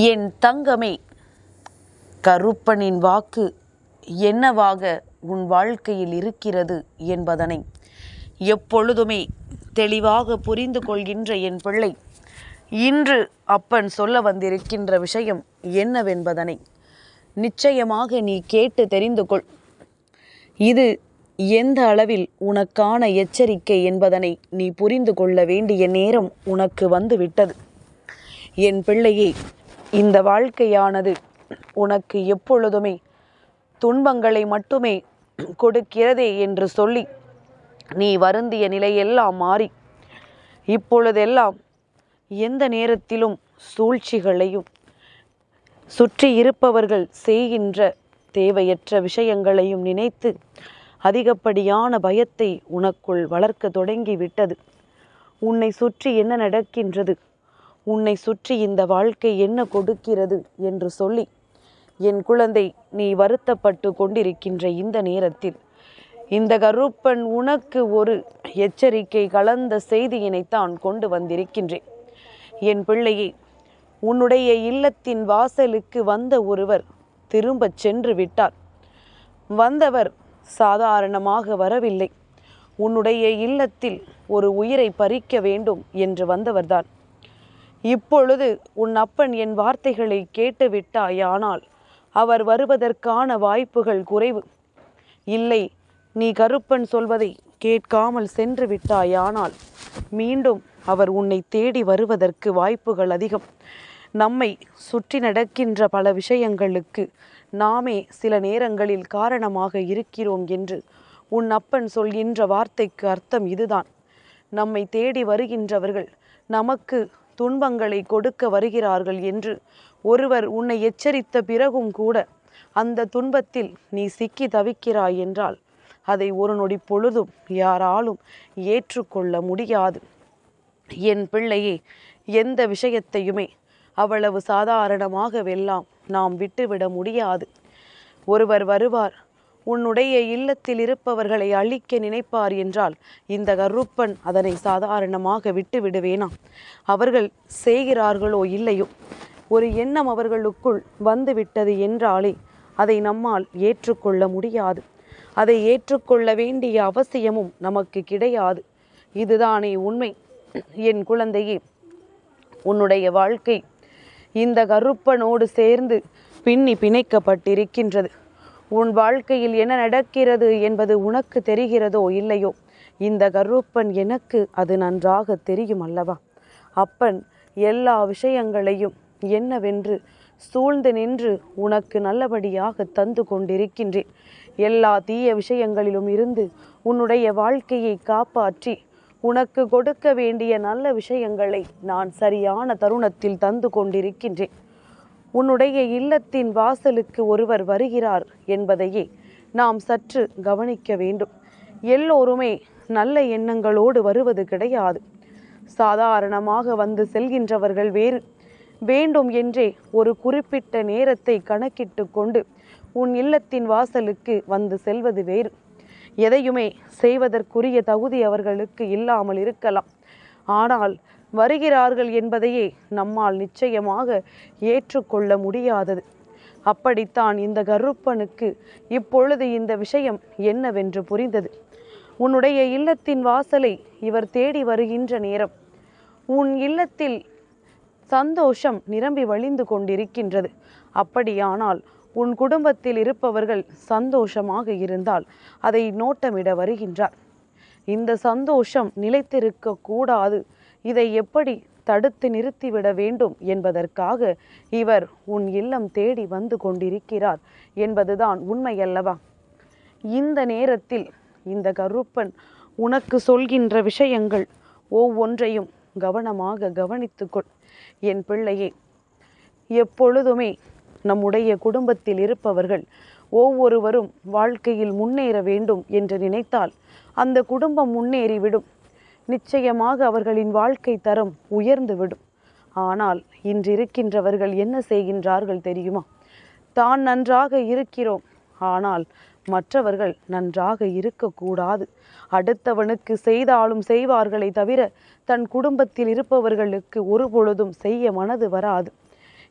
என் தங்கமே கருப்பனின் வாக்கு என்னவாக உன் வாழ்க்கையில் இருக்கிறது என்பதனை எப்பொழுதுமே தெளிவாக புரிந்து கொள்கின்ற என் பிள்ளை இன்று அப்பன் சொல்ல வந்திருக்கின்ற விஷயம் என்னவென்பதனை நிச்சயமாக நீ கேட்டு தெரிந்து கொள். இது எந்த அளவில் உனக்கான எச்சரிக்கை என்பதனை நீ புரிந்து கொள்ள வேண்டிய நேரம் உனக்கு வந்துவிட்டது. என் பிள்ளையே இந்த வாழ்க்கையானது உனக்கு எப்பொழுதுமே துன்பங்களை மட்டுமே கொடுக்கிறதே என்று சொல்லி நீ வருந்திய நிலையெல்லாம் மாறி இப்பொழுதெல்லாம் எந்த நேரத்திலும் சூழ்ச்சிகளையும் சுற்றி இருப்பவர்கள் செய்கின்ற தேவையற்ற விஷயங்களையும் நினைத்து அதிகப்படியான பயத்தை உனக்குள் வளர்க்க தொடங்கி விட்டது உன்னை சுற்றி என்ன நடக்கின்றது? உன்னை சுற்றி இந்த வாழ்க்கை என்ன கொடுக்கிறது என்று சொல்லி என் குழந்தை நீ வருத்தப்பட்டு கொண்டிருக்கின்ற இந்த நேரத்தில் இந்த கருப்பன் உனக்கு ஒரு எச்சரிக்கை கலந்த செய்தியினைத்தான் கொண்டு வந்திருக்கின்றேன். என் பிள்ளையே உன்னுடைய இல்லத்தின் வாசலுக்கு வந்த ஒருவர் திரும்பச் சென்று விட்டார். வந்தவர் சாதாரணமாக வரவில்லை. உன்னுடைய இல்லத்தில் ஒரு உயிரை பறிக்க வேண்டும் என்று வந்தவர்தான். இப்பொழுது உன் அப்பன் என் வார்த்தைகளை கேட்டுவிட்டாயானால் அவர் வருவதற்கான வாய்ப்புகள் குறைவு. இல்லை நீ கருப்பன் சொல்வதை கேட்காமல் சென்று விட்டாயானால் மீண்டும் அவர் உன்னை தேடி வருவதற்கு வாய்ப்புகள் அதிகம். நம்மை சுற்றி நடக்கின்ற பல விஷயங்களுக்கு நாமே சில நேரங்களில் காரணமாக இருக்கிறோம் என்று உன் அப்பன் சொல்கின்ற வார்த்தைக்கு அர்த்தம் இதுதான். நம்மை தேடி வருகின்றவர்கள் நமக்கு துன்பங்களை கொடுக்க வருகிறார்கள் என்று. ஒருவர் உன்னை எச்சரித்த பிறகும் கூட அந்த துன்பத்தில் நீ சிக்கி தவிக்கிறாய் என்றால் அதை ஒரு நொடி பொழுதும் யாராலும் ஏற்றுக்கொள்ள முடியாது. என் பிள்ளையே எந்த விஷயத்தையுமே அவ்வளவு சாதாரணமாகவெல்லாம் நாம் விட்டுவிட முடியாது. ஒருவர் வருவார் உன்னுடைய இல்லத்தில் இருப்பவர்களை அழிக்க நினைப்பார் என்றால் இந்த கருப்பன் அதனை சாதாரணமாக விட்டு விடுவேனா? அவர்கள் செய்கிறார்களோ இல்லையோ? ஒரு எண்ணம் அவர்களுக்குள் வந்துவிட்டது என்றாலே அதை நம்மால் ஏற்றுக்கொள்ள முடியாது. அதை ஏற்றுக்கொள்ள வேண்டிய அவசியமும் நமக்கு கிடையாது. இதுதானே உண்மை. என் குழந்தையே உன்னுடைய வாழ்க்கை இந்த கருப்பனோடு சேர்ந்து பின்னி பிணைக்கப்பட்டிருக்கின்றது. உன் வாழ்க்கையில் என்ன நடக்கிறது என்பது உனக்கு தெரிகிறதோ இல்லையோ? இந்த கருப்பன் எனக்கு அது நன்றாக தெரியும் அல்லவா? அப்பன் எல்லா விஷயங்களையும் என்னவென்று சூழ்ந்து நின்று உனக்கு நல்லபடியாக தந்து கொண்டிருக்கின்றேன். எல்லா தீய விஷயங்களிலும் இருந்து உன்னுடைய வாழ்க்கையை காப்பாற்றி உனக்கு கொடுக்க வேண்டிய நல்ல விஷயங்களை நான் சரியான தருணத்தில் தந்து கொண்டிருக்கின்றேன். உன்னுடைய இல்லத்தின் வாசலுக்கு ஒருவர் வருகிறார் என்பதையே நாம் சற்று கவனிக்க வேண்டும். எல்லோருமே நல்ல எண்ணங்களோடு வருவது கிடையாது. சாதாரணமாக வந்து செல்கின்றவர்கள் வேறு. வேண்டும் என்றே ஒரு குறிப்பிட்ட நேரத்தை கணக்கிட்டு கொண்டு உன் இல்லத்தின் வாசலுக்கு வந்து செல்வது வேறு. எதையுமே செய்வதற்குரிய தகுதி அவர்களுக்கு இல்லாமல் இருக்கலாம். ஆனால் வருகிறார்கள் என்பதையே நம்மால் நிச்சயமாக ஏற்றுக்கொள்ள முடியாதது. அப்படித்தான் இந்த கருப்பனுக்கு இப்பொழுது இந்த விஷயம் என்னவென்று புரிந்தது. உன்னுடைய இல்லத்தின் வாசலை இவர் தேடி வருகின்ற நேரம். உன் இல்லத்தில் சந்தோஷம் நிரம்பி வழிந்து கொண்டிருக்கின்றது. அப்படியானால் உன் குடும்பத்தில் இருப்பவர்கள் சந்தோஷமாக இருந்தால் அதை நோட்டமிட வருகின்றார். இந்த சந்தோஷம் நிலைத்திருக்க கூடாது இதை எப்படி தடுத்து நிறுத்திவிட வேண்டும் என்பதற்காக இவர் உன் இல்லம் தேடி வந்து கொண்டிருக்கிறார் என்பதுதான் உண்மையல்லவா? இந்த நேரத்தில் இந்த கருப்பன் உனக்கு சொல்கின்ற விஷயங்கள் ஒவ்வொன்றையும் கவனமாக கவனித்துக்கொள். என் பிள்ளையே எப்பொழுதுமே நம்முடைய குடும்பத்தில் இருப்பவர்கள் ஒவ்வொருவரும் வாழ்க்கையில் முன்னேற வேண்டும் என்று நினைத்தால் அந்த குடும்பம் முன்னேறிவிடும். நிச்சயமாக அவர்களின் வாழ்க்கை தரம் உயர்ந்துவிடும். ஆனால் இன்றிருக்கின்றவர்கள் என்ன செய்கின்றார்கள் தெரியுமா? தான் நன்றாக இருக்கிறோம். ஆனால் மற்றவர்கள் நன்றாக இருக்கக்கூடாது. அடுத்தவனுக்கு செய்தாலும் செய்வார்களே தவிர தன் குடும்பத்தில் இருப்பவர்களுக்கு ஒரு பொழுதும் செய்ய மனது வராது.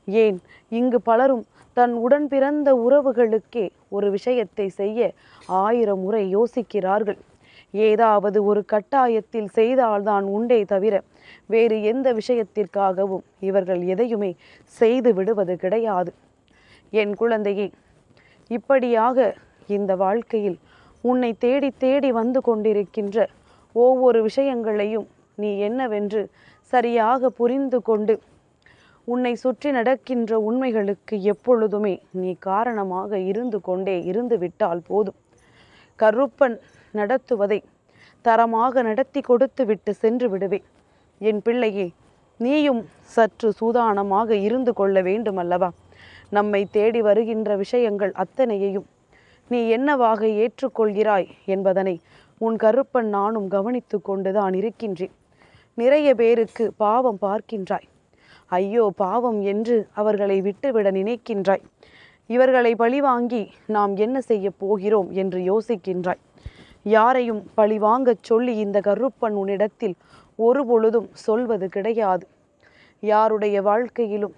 ஏன்? இங்கு பலரும் தன் உடன் பிறந்த உறவுகளுக்கே ஒரு விஷயத்தை செய்ய ஆயிரம் முறை யோசிக்கிறார்கள். ஏதாவது ஒரு கட்டாயத்தில் செய்தால்தான் உண்டே தவிர வேறு எந்த விஷயத்திற்காகவும் இவர்கள் எதையுமே செய்து விடுவது கிடையாது. என் குழந்தையே இப்படியாக இந்த வாழ்க்கையில் உன்னை தேடி தேடி வந்து கொண்டிருக்கின்ற ஒவ்வொரு விஷயங்களையும் நீ என்னவென்று சரியாக புரிந்து கொண்டு உன்னை சுற்றி நடக்கின்ற உண்மைகளுக்கு எப்பொழுதுமே நீ காரணமாக இருந்து கொண்டே இருந்து விட்டால் போதும். கருப்பன் நடத்துவதை தரமாக நடத்தி கொடுத்து விட்டு சென்று விடுவேன். என் பிள்ளையே நீயும் சற்று சூதானமாக இருந்து கொள்ள வேண்டுமல்லவா? நம்மை தேடி வருகின்ற விஷயங்கள் அத்தனையையும் நீ என்னவாக ஏற்றுக்கொள்கிறாய் என்பதனை உன் கருப்பன் நானும் கவனித்து கொண்டுதான் இருக்கின்றேன். நிறைய பேருக்கு பாவம் பார்க்கின்றாய். ஐயோ பாவம் என்று அவர்களை விட்டுவிட நினைக்கின்றாய். இவர்களை பழிவாங்கி நாம் என்ன செய்ய போகிறோம் என்று யோசிக்கின்றாய். யாரையும் பழிவாங்கச் சொல்லி இந்த கருப்பன் உன்னிடத்தில் ஒரு பொழுதும் சொல்வது கிடையாது. யாருடைய வாழ்க்கையிலும்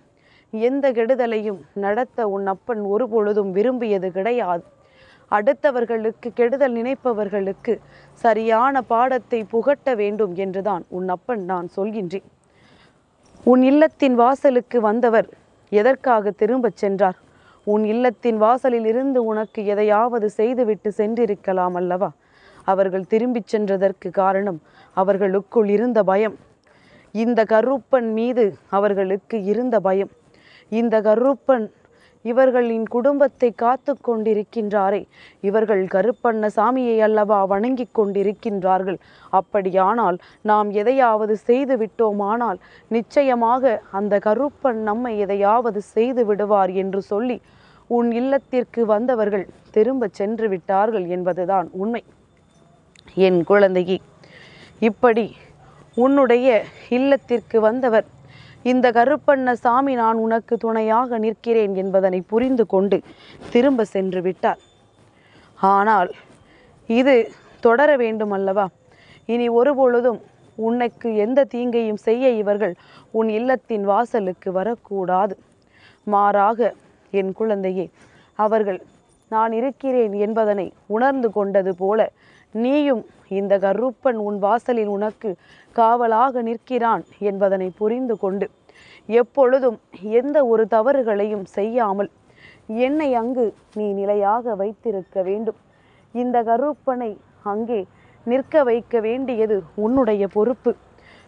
எந்த கெடுதலையும் நடத்த உன் அப்பன் ஒரு பொழுதும் விரும்பியது கிடையாது. அடுத்தவர்களுக்கு கெடுதல் நினைப்பவர்களுக்கு சரியான பாடத்தை புகட்ட வேண்டும் என்றுதான் உன் அப்பன் நான் சொல்கின்றேன். உன் இல்லத்தின் வாசலுக்கு வந்தவர் எதற்காக திரும்பச் சென்றார்? உன் இல்லத்தின் வாசலில் இருந்து உனக்கு எதையாவது செய்துவிட்டு சென்றிருக்கலாம் அல்லவா? அவர்கள் திரும்பிச் சென்றதற்கு காரணம் அவர்களுக்குள் இருந்த பயம். இந்த கருப்பன் மீது அவர்களுக்கு இருந்த பயம். இந்த கருப்பன் இவர்களின் குடும்பத்தை காத்து கொண்டிருக்கின்றாரே. இவர்கள் கருப்பண்ண சாமியை அல்லவா வணங்கிக் கொண்டிருக்கின்றார்கள். அப்படியானால் நாம் எதையாவது செய்து விட்டோமானால் நிச்சயமாக அந்த கருப்பன் நம்மை எதையாவது செய்து விடுவார் என்று சொல்லி உன் இல்லத்திற்கு வந்தவர்கள் திரும்ப சென்று விட்டார்கள் என்பதுதான் உண்மை. என் குழந்தையே இப்படி உன்னுடைய இல்லத்திற்கு வந்தவர் இந்த கருப்பண்ண சாமி நான் உனக்கு துணையாக நிற்கிறேன் என்பதனை புரிந்து கொண்டு திரும்ப சென்று விட்டார். ஆனால் இது தொடர வேண்டும் அல்லவா இனி ஒருபொழுதும் உனக்கு எந்த தீங்கையும் செய்ய இவர்கள் உன் இல்லத்தின் வாசலுக்கு வரக்கூடாது. மாறாக என் குழந்தையே அவர்கள் நான் இருக்கிறேன் என்பதனை உணர்ந்து கொண்டது போல நீயும் இந்த கருப்பன் உன் வாசலில் உனக்கு காவலாக நிற்கிறான் என்பதனை புரிந்து கொண்டு எப்பொழுதும் எந்த ஒரு தவறுகளையும் செய்யாமல் என்னை அங்கு நீ நிலையாக வைத்திருக்க வேண்டும். இந்த கருப்பனை அங்கே நிற்க வைக்க வேண்டியது உன்னுடைய பொறுப்பு.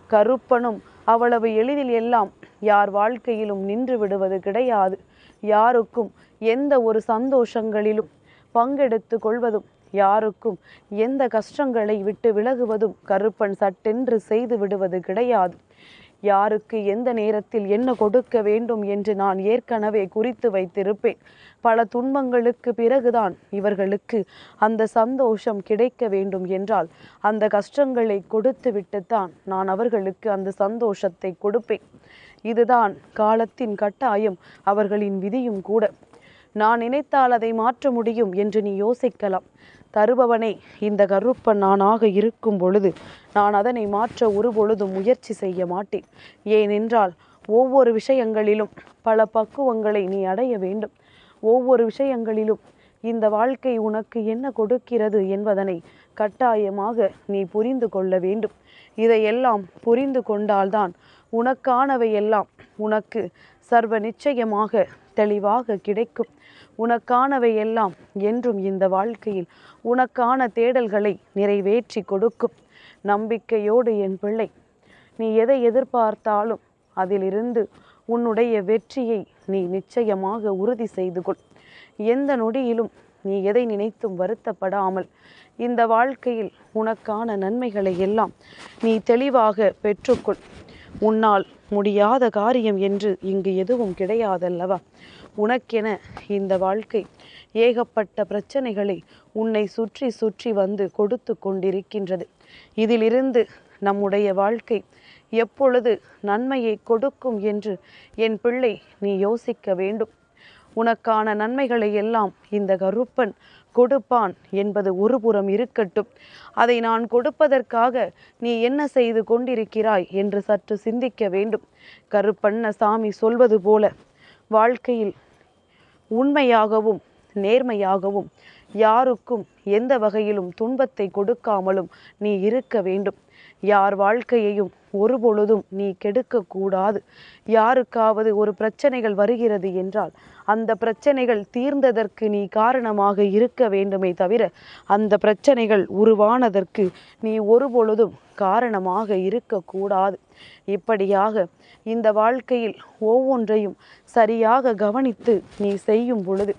கருப்பனும் அவ்வளவு எளிதில் எல்லாம் யார் வாழ்க்கையிலும் நின்று விடுவது கிடையாது. யாருக்கும் எந்த ஒரு சந்தோஷங்களிலும் பங்கெடுத்து கொள்வதும் யாருக்கும் எந்த கஷ்டங்களை விட்டு விலகுவதும் கருப்பன் சட்டென்று செய்து விடுவது கிடையாது. யாருக்கு எந்த நேரத்தில் என்ன கொடுக்க வேண்டும் என்று நான் ஏற்கனவே குறித்து வைத்திருப்பேன். பல துன்பங்களுக்கு பிறகுதான் இவர்களுக்கு அந்த சந்தோஷம் கிடைக்க வேண்டும் என்றால் அந்த கஷ்டங்களை கொடுத்து விட்டுத்தான் நான் அவர்களுக்கு அந்த சந்தோஷத்தை கொடுப்பேன். இதுதான் காலத்தின் கட்டாயம் அவர்களின் விதியும் கூட. நான் நினைத்தால் அதை மாற்ற முடியும் என்று நீ யோசிக்கலாம். தருபவனே இந்த கருப்பன் நானாக இருக்கும் பொழுது நான் அதனை மாற்ற ஒரு பொழுதும் முயற்சி செய்ய மாட்டேன். ஏனென்றால் ஒவ்வொரு விஷயங்களிலும் பல பக்குவங்களை நீ அடைய வேண்டும். ஒவ்வொரு விஷயங்களிலும் இந்த வாழ்க்கை உனக்கு என்ன கொடுக்கிறது என்பதனை கட்டாயமாக நீ புரிந்து கொள்ள வேண்டும். இதையெல்லாம் புரிந்து கொண்டால்தான் உனக்கானவை எல்லாம் உனக்கு சர்வ நிச்சயமாக தெளிவாக கிடைக்கும். உனக்கானவை எல்லாம் என்றும் இந்த வாழ்க்கையில் உனக்கான தேடல்களை நிறைவேற்றி கொடுக்கும். நம்பிக்கையோடு என் பிள்ளை நீ எதை எதிர்பார்த்தாலும் அதிலிருந்து உன்னுடைய வெற்றியை நீ நிச்சயமாக உறுதி செய்து கொள். எந்த நொடியிலும் நீ எதை நினைத்தும் வருத்தப்படாமல் இந்த வாழ்க்கையில் உனக்கான நன்மைகளை எல்லாம் நீ தெளிவாக பெற்றுக்கொள். உன்னால் முடியாத காரியம் என்று இங்கு எதுவும் கிடையாதல்லவா? உனக்கென இந்த வாழ்க்கை ஏகப்பட்ட பிரச்சனைகளை உன்னை சுற்றி சுற்றி வந்து கொடுத்து கொண்டிருக்கின்றது. இதிலிருந்து நம்முடைய வாழ்க்கை எப்பொழுது நன்மையை கொடுக்கும் என்று என் பிள்ளை நீ யோசிக்க வேண்டும். உனக்கான நன்மைகளை எல்லாம் இந்த கருப்பன் கொடுப்பான் என்பது ஒருபுறம் இருக்கட்டும். அதை நான் கொடுப்பதற்காக நீ என்ன செய்து கொண்டிருக்கிறாய் என்று சற்று சிந்திக்க வேண்டும். கருப்பண்ண சாமி சொல்வது போல வாழ்க்கையில் உண்மையாகவும் நேர்மையாகவும் யாருக்கும் எந்த வகையிலும் துன்பத்தை கொடுக்காமலும் நீ இருக்க வேண்டும். யார் வாழ்க்கையையும் ஒரு பொழுதும் நீ கெடுக்கக்கூடாது. யாருக்காவது ஒரு பிரச்சனைகள் வருகிறது என்றால் அந்த பிரச்சனைகள் தீர்ந்ததற்கு நீ காரணமாக இருக்க வேண்டுமே தவிர அந்த பிரச்சனைகள் உருவானதற்கு நீ ஒரு பொழுதும் காரணமாக இருக்கக்கூடாது. இப்படியாக இந்த வாழ்க்கையில் ஒவ்வொன்றையும் சரியாக கவனித்து நீ செய்யும் பொழுது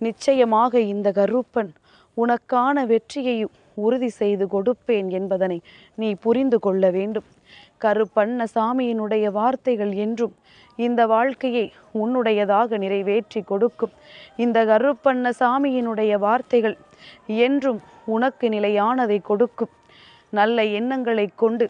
நிச்சயமாக இந்த கருப்பன் உனக்கான வெற்றியையும் உறுதி செய்து கொடுப்பேன் என்பதனை நீ புரிந்து கொள்ள வேண்டும். கருப்பண்ண சாமியினுடைய வார்த்தைகள் என்றும் இந்த வாழ்க்கையை உன்னுடையதாக நிறைவேற்றி கொடுக்கும். இந்த கருப்பண்ண சாமியினுடைய வார்த்தைகள் என்றும் உனக்கு நிலையானதை கொடுக்கும். நல்ல எண்ணங்களை கொண்டு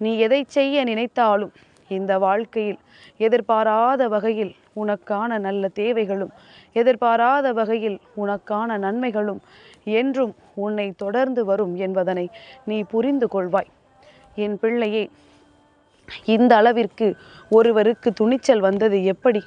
நீ எதை செய்ய நினைத்தாலும் இந்த வாழ்க்கையில் எதிர்பாராத வகையில் உனக்கான நல்ல தேவைகளும் எதிர்பாராத வகையில் உனக்கான நன்மைகளும் என்றும் உன்னை தொடர்ந்து வரும் என்பதனை நீ புரிந்து கொள்வாய். என் பிள்ளையே இந்த அளவிற்கு ஒருவருக்கு துணிச்சல் வந்தது எப்படி?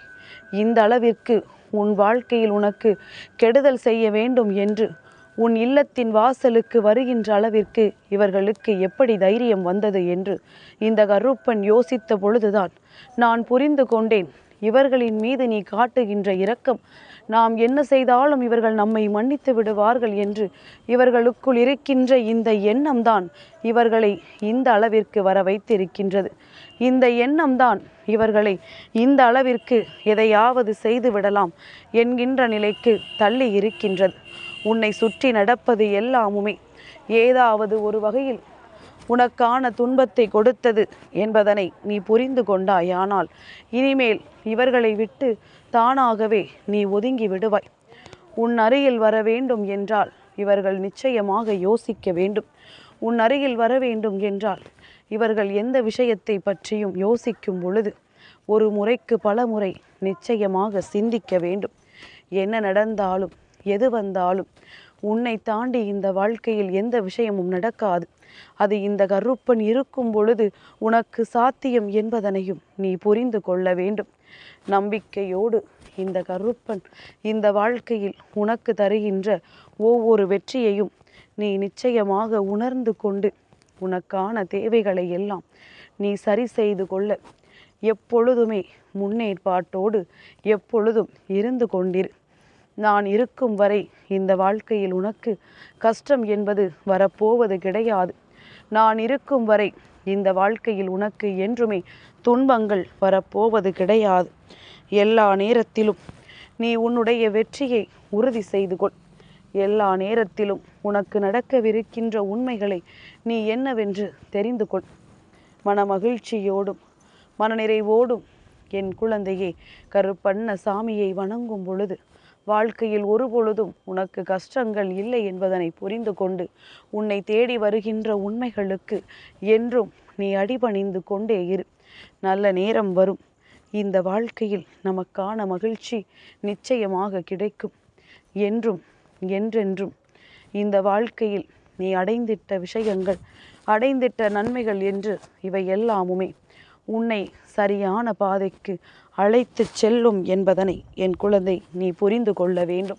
இந்த அளவிற்கு உன் வாழ்க்கையில் உனக்கு கெடுதல் செய்ய வேண்டும் என்று உன் இல்லத்தின் வாசலுக்கு வருகின்ற அளவிற்கு இவர்களுக்கு எப்படி தைரியம் வந்தது என்று இந்த கருப்பன் யோசித்த பொழுதுதான் நான் புரிந்து கொண்டேன். இவர்களின் மீது நீ காட்டுகின்ற இரக்கம் நாம் என்ன செய்தாலும் இவர்கள் நம்மை மன்னித்து விடுவார்கள் என்று இவர்களுக்குள் இருக்கின்ற இந்த எண்ணம்தான் இவர்களை இந்த அளவிற்கு வர வைத்திருக்கின்றது இந்த எண்ணம்தான் இவர்களை இந்த அளவிற்கு எதையாவது செய்து விடலாம் என்கின்ற நிலைக்கு தள்ளி இருக்கின்றது. உன்னை சுற்றி நடப்பது எல்லாமுமே. ஏதாவது ஒரு வகையில் உனக்கான துன்பத்தை கொடுத்தது என்பதனை நீ புரிந்து கொண்டாயானால் இனிமேல் இவர்களை விட்டு தானாகவே நீ ஒதுங்கி விடுவாய். உன் அருகில் வர வேண்டும் என்றால் இவர்கள் நிச்சயமாக யோசிக்க வேண்டும். உன் அருகில் வர வேண்டும் என்றால் இவர்கள் எந்த விஷயத்தை பற்றியும் யோசிக்கும் பொழுது ஒரு முறைக்கு பல முறை நிச்சயமாக சிந்திக்க வேண்டும். என்ன நடந்தாலும் எது வந்தாலும் உன்னை தாண்டி இந்த வாழ்க்கையில் எந்த விஷயமும் நடக்காது. அது இந்த கருப்பன் இருக்கும் பொழுது உனக்கு சாத்தியம் என்பதனையும் நீ புரிந்து கொள்ள வேண்டும். நம்பிக்கையோடு இந்த கருப்பன் இந்த வாழ்க்கையில் உனக்கு தருகின்ற ஒவ்வொரு வெற்றியையும் நீ நிச்சயமாக உணர்ந்து கொண்டு உனக்கான தேவைகளை எல்லாம் நீ சரி செய்து கொள்ள. எப்பொழுதுமே முன்னேற்பாட்டோடு எப்பொழுதும் இருந்து கொண்டிரு. நான் இருக்கும் வரை இந்த வாழ்க்கையில் உனக்கு கஷ்டம் என்பது வரப்போவது கிடையாது. நான் இருக்கும் வரை இந்த வாழ்க்கையில் உனக்கு என்றுமே துன்பங்கள் வரப்போவது கிடையாது. எல்லா நேரத்திலும் நீ உன்னுடைய வெற்றியை உறுதி செய்து கொள். எல்லா நேரத்திலும் உனக்கு நடக்கவிருக்கின்ற உண்மைகளை நீ என்னவென்று தெரிந்து கொள். மனமகிழ்ச்சியோடும் மனநிறைவோடும் என் குழந்தையே கருப்பண்ண சாமியை வணங்கும் பொழுது வாழ்க்கையில் ஒரு பொழுதும் உனக்கு கஷ்டங்கள் இல்லை என்பதனை புரிந்து கொண்டு உன்னை தேடி வருகின்ற உண்மைகளுக்கு என்றும் நீ அடிபணிந்து கொண்டே இரு. நல்ல நேரம் வரும். இந்த வாழ்க்கையில் நமக்கான மகிழ்ச்சி நிச்சயமாக கிடைக்கும். என்றும் என்றென்றும். இந்த வாழ்க்கையில் நீ அடைந்திட்ட விஷயங்கள் அடைந்திட்ட நன்மைகள் என்று இவை எல்லாமுமே உன்னை சரியான பாதைக்கு அழைத்து செல்லும் என்பதனை என் குழந்தை நீ புரிந்து கொள்ள வேண்டும்.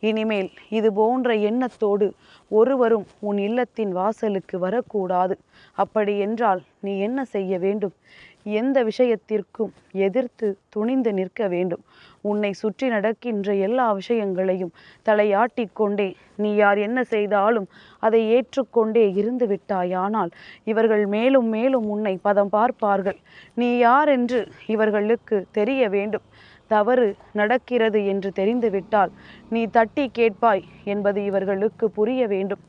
இனிமேல் இது போன்ற எண்ணத்தோடு ஒருவரும் உன் இல்லத்தின் வாசலுக்கு வரக்கூடாது. அப்படி என்றால் நீ என்ன செய்ய வேண்டும்? எந்த விஷயத்திற்கும் எதிர்த்து துணிந்து நிற்க வேண்டும். உன்னை சுற்றி நடக்கின்ற எல்லா விஷயங்களையும் தலையாட்டிக்கொண்டே நீ யார் என்ன செய்தாலும் அதை ஏற்றுக்கொண்டே இருந்து விட்டாயானால் இவர்கள் மேலும் மேலும் உன்னை பதம் பார்ப்பார்கள். நீ யார் என்று இவர்களுக்கு தெரிய வேண்டும். தவறு நடக்கிறது என்று தெரிந்துவிட்டால் நீ தட்டி கேட்பாய் என்பது இவர்களுக்கு புரிய வேண்டும்.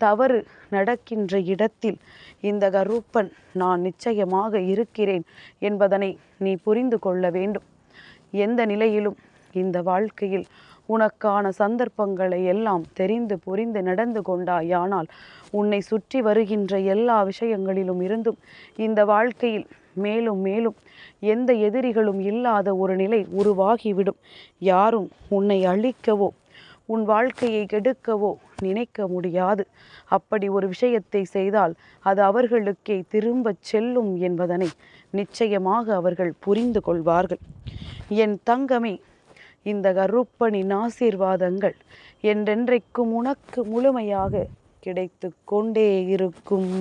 தவறு நடக்கின்ற இடத்தில் இந்த கருப்பன் நான் நிச்சயமாக இருக்கிறேன் என்பதனை நீ புரிந்து கொள்ள வேண்டும். எந்த நிலையிலும் இந்த வாழ்க்கையில் உனக்கான சந்தர்ப்பங்களை எல்லாம் தெரிந்து புரிந்து நடந்து கொண்டாயானால் உன்னை சுற்றி வருகின்ற எல்லா விஷயங்களிலும் இருந்தும் இந்த வாழ்க்கையில் மேலும் மேலும் எந்த எதிரிகளும் இல்லாத ஒரு நிலை உருவாகிவிடும். யாரும் உன்னை அழிக்கவோ உன் வாழ்க்கையை கெடுக்கவோ நினைக்க முடியாது. அப்படி ஒரு விஷயத்தை செய்தால் அது அவர்களுக்கே திரும்பச் செல்லும் என்பதனை நிச்சயமாக அவர்கள் புரிந்து கொள்வார்கள். என் தங்கமே இந்த கருப்பனின் ஆசீர்வாதங்கள் என்றென்றைக்கும் உனக்கு முழுமையாக கிடைத்து கொண்டே இருக்கும்.